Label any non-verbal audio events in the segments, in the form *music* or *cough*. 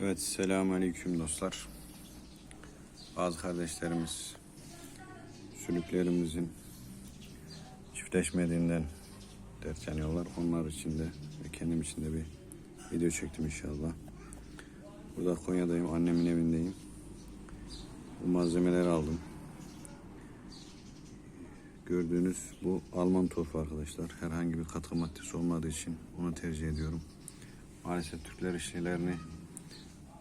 Evet, selamünaleyküm dostlar. Bazı kardeşlerimiz sülüklerimizin çiftleşmediğinden dert yanıyorlar. Onlar için de ve kendim için de bir video çektim inşallah. Burada Konya'dayım, annemin evindeyim. Bu malzemeleri aldım. Gördüğünüz bu Alman torfu arkadaşlar. Herhangi bir katkı maddesi olmadığı için onu tercih ediyorum. Maalesef Türkler işlerini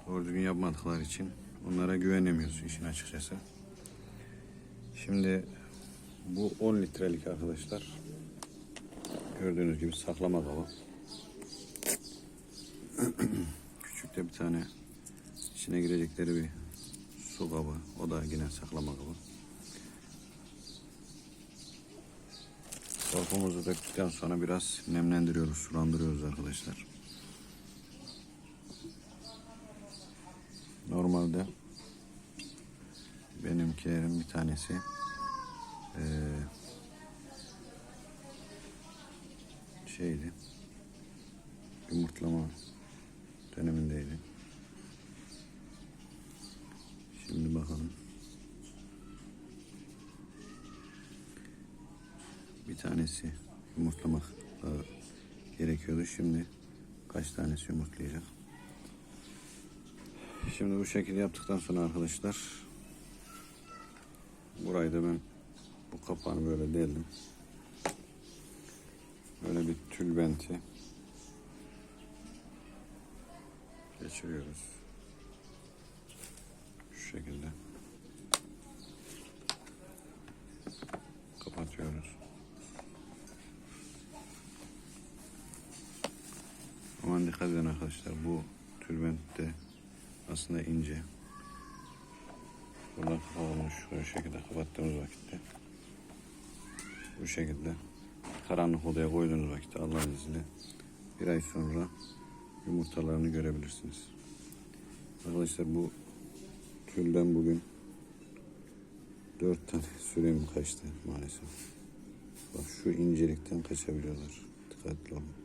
doğru düzgün yapmadıkları için onlara güvenemiyoruz işin açıkçası. Şimdi bu 10 litrelik arkadaşlar. Gördüğünüz gibi saklama kabı. *clears throat* Küçük de bir tane içine girecekleri bir su kabı. O da yine saklama kabı. Torfumuzu döktükten sonra biraz nemlendiriyoruz, sulandırıyoruz arkadaşlar. Normalde benimkilerin bir tanesi eee, şeydi yumurtlama dönemindeydi. Şimdi bakalım. Bir tanesi yumurtlamak e, gerekiyordu. Şimdi kaç tanesi yumurtlayacak? Şimdi bu şekilde yaptıktan sonra arkadaşlar burayı da ben bu kapağını böyle deldim. Böyle bir tülbenti geçiriyoruz. Şu şekilde kapatıyoruz. Aman dikkat edin arkadaşlar bu tülbent de aslında ince. Buradan kapağını şu şekilde kapattığımız vakitte bu şekilde karanlık odaya koyduğunuz vakitte Allah'ın izniyle bir ay sonra yumurtalarını görebilirsiniz. Arkadaşlar bu tülden bugün dört tane sürem kaçtı maalesef. Bak şu incelikten kaçabiliyorlar. Dikkatli olun.